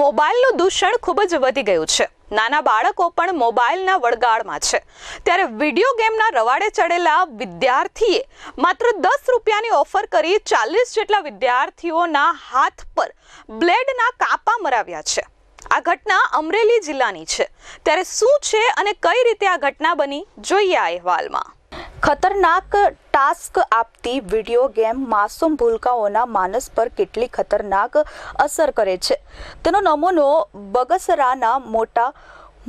મોબાઈલનું દૂષણ ખૂબ જ વધી ગયું છે. નાના બાળકો પણ મોબાઈલના વળગાડમાં છે. ત્યારે વીડિયો ગેમના રવાડે ચડેલા વિદ્યાર્થીએ માત્ર દસ રૂપિયાની ઓફર કરી ચાલીસ જેટલા વિદ્યાર્થીઓના હાથ પર બ્લેડના કાપા મરાવ્યા છે. આ ઘટના અમરેલી જિલ્લાની છે. ત્યારે શું છે અને કઈ રીતે આ ઘટના બની? જોઈએ આ અહેવાલમાં. ખતરનાક ટાસ્ક આપતી વીડિયો ગેમ માસૂમ ભૂલકાઓના માનસ પર કેટલી ખતરનાક અસર કરે છે? તેનો નમૂનો બગસરાના મોટા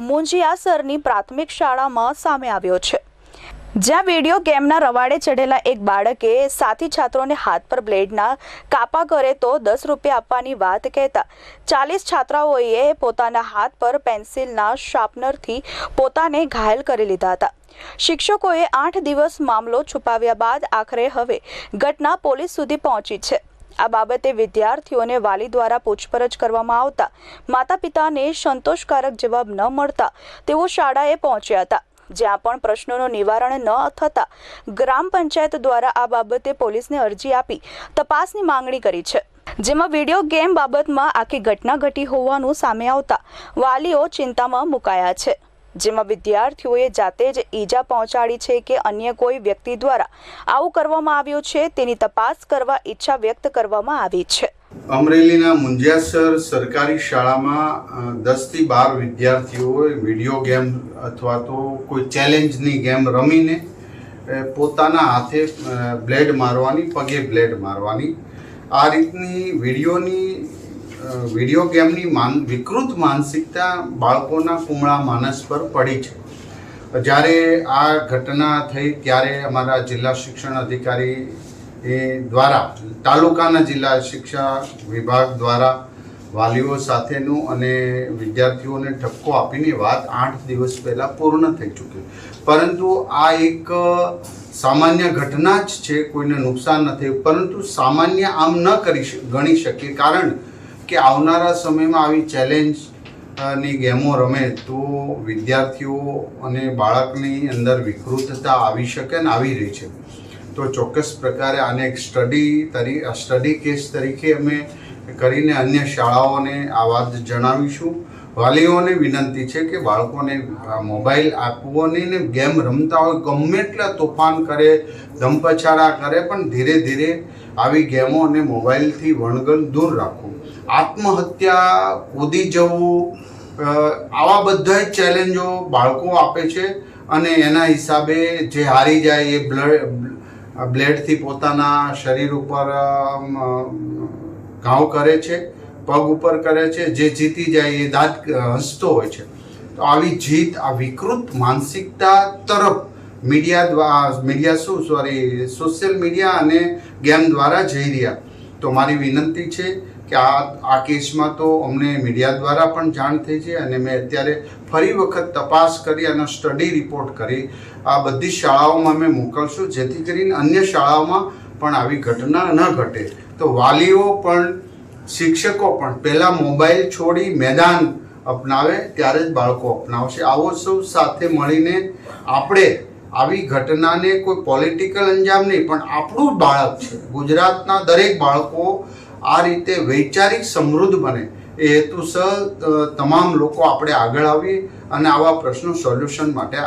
મુંજિયાસરની પ્રાથમિક શાળામાં સામે આવ્યો છે. જ્યાં વીડિયો ગેમના રવાડે ચડેલા એક બાળકે સાથી છાત્રોને હાથ પર બ્લેડના કાપા કરે તો દસ રૂપિયા આપવાની વાત કહેતા ચાલીસ છાત્રાઓએ પોતાના હાથ પર પેન્સિલના શાર્પનરથી પોતાને ઘાયલ કરી લીધા હતા. શિક્ષકોએ આઠ દિવસ મામલો છુપાવ્યા બાદ આખરે હવે ઘટના પોલીસ સુધી પહોંચી છે. આ બાબતે વિદ્યાર્થીઓને વાલી દ્વારા પૂછપરછ કરવામાં આવતા માતા પિતાને સંતોષકારક જવાબ ન મળતા તેઓ શાળાએ પહોંચ્યા હતા. જ્યાં પણ પ્રશ્નોનું નિવારણ ન થતા ગ્રામ પંચાયત દ્વારા આ બાબતે પોલીસને અરજી આપી તપાસની માંગણી કરી છે. જેમાં વીડિયો ગેમ બાબતમાં આખી ઘટના ઘટી હોવાનું સામે આવતા વાલીઓ ચિંતામાં મુકાયા છે. જેમાં વિદ્યાર્થીઓએ જાતે જ ઈજા પહોંચાડી છે કે અન્ય કોઈ વ્યક્તિ દ્વારા આવું કરવામાં આવ્યું છે તેની તપાસ કરવા ઈચ્છા વ્યક્ત કરવામાં આવી છે. અમરેલીના મુંજિયાસર સરકારી શાળામાં દસથી બાર વિદ્યાર્થીઓએ વીડિયો ગેમ અથવા તો કોઈ ચેલેન્જની ગેમ રમીને પોતાના હાથે બ્લેડ મારવાની, પગે બ્લેડ મારવાની. આ રીતની વિડીયોની વીડિયો ગેમની માન, વિકૃત માનસિકતા બાળકોના કુમળા માનસ પર પડી છે. જ્યારે આ ઘટના થઈ ત્યારે અમારા જિલ્લા શિક્ષણ અધિકારી એ દ્વારા તાલુકાના જિલ્લા શિક્ષા વિભાગ દ્વારા વાલીઓ સાથેનું અને વિદ્યાર્થીઓને ઠપકો આપીને વાત આઠ દિવસ પહેલાં પૂર્ણ થઈ ચૂકી. પરંતુ આ એક સામાન્ય ઘટના જ છે, કોઈને નુકસાન નથી પરંતુ સામાન્ય આમ ન કરી ગણી શકીએ. કારણ કે આવનારા સમયમાં આવી ચેલેન્જની ગેમો રમે તો વિદ્યાર્થીઓ અને બાળકની અંદર વિકૃતતા આવી શકે ને આવી રહી છે. તો ચોક્કસ પ્રકારે આને એક સ્ટડી તરી સ્ટડી કેસ તરીકે અમે કરીને અન્ય શાળાઓને આ વાત જણાવીશું. વાલીઓને વિનંતી છે કે બાળકોને મોબાઈલ આપવો નહીં ને ગેમ રમતા હોય, ગમે એટલા તોફાન કરે ધમપછાડા કરે, પણ ધીરે ધીરે આવી ગેમો અને મોબાઈલથી વણગણ દૂર રાખવું. આત્મહત્યા કૂદી જવું આવા બધા ચેલેન્જો બાળકો આપે છે અને એના હિસાબે જે હારી જાય એ બ્લડ બ્લેડથી પોતાના શરીર ઉપર ઘાવ કરે છે, પગ ઉપર કરે છે, જે જીતી જાય એ દાંત હસતો હોય છે. તો આવી જીત, આ વિકૃત માનસિકતા તરફ મીડિયા દ્વારા મીડિયા શું, સોરી, સોશિયલ મીડિયા અને ગેમ દ્વારા જઈ રહ્યા. તો મારી વિનંતી છે કે આ આ કેસમાં તો અમને મીડિયા દ્વારા પણ જાણ થઈ છે અને મેં અત્યારે ફરી વખત તપાસ કરી અને સ્ટડી રિપોર્ટ કરી. આ બધી શાળાઓમાં અમે મોકલશું, જેથી કરીને અન્ય શાળાઓમાં પણ આવી ઘટના ન ઘટે. તો વાલીઓ પણ, શિક્ષકો પણ પહેલાં મોબાઈલ છોડી મેદાન અપનાવે, ત્યારે જ બાળકો અપનાવશે. આવો સૌ સાથે મળીને આપણે આવી ઘટનાને કોઈ પોલિટિકલ અંજામ નહીં, પણ આપણું બાળક છે. ગુજરાતના દરેક બાળકો આ રીતે વૈચારિક સમૃદ્ધ બને. એ હેતુસર તમામ લોકો આપણે આગળ આવીએ અને આવા પ્રશ્નો સોલ્યુશન માટે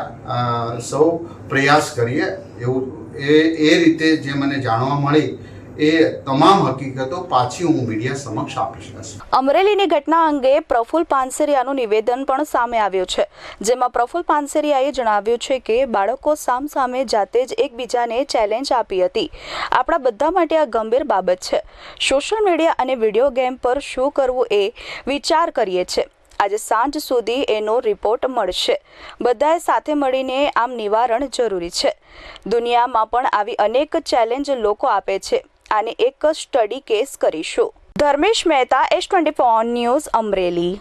સૌ પ્રયાસ કરીએ એવું, એ એ રીતે જે મને જાણવા મળી એ તમામ હકીકતો પાછી હું મીડિયા સમક્ષ આપી શકીશ. અમરેલીની ઘટના અંગે પ્રફુલ પાનસેરિયાનું નિવેદન પણ સામે આવ્યું છે. જેમાં પ્રફુલ પાનસેરિયાએ જણાવ્યું છે કે બાળકો સામ સામે જાતે જ એકબીજાને ચેલેન્જ આપી હતી. આપણા બધા માટે આ ગંભીર બાબત છે. સોશિયલ મીડિયા અને વીડિયો ગેમ પર શું કરવું એ વિચાર કરીએ છે. આજે સાંજ સુધી એનો રિપોર્ટ મળશે. બધાએ સાથે મળીને આમ નિવારણ જરૂરી છે. દુનિયામાં પણ આવી અનેક ચેલેન્જ લોકો આપે છે. આને એક સ્ટડી કેસ કરીશું. Dharmesh Mehta S twenty news Amreli.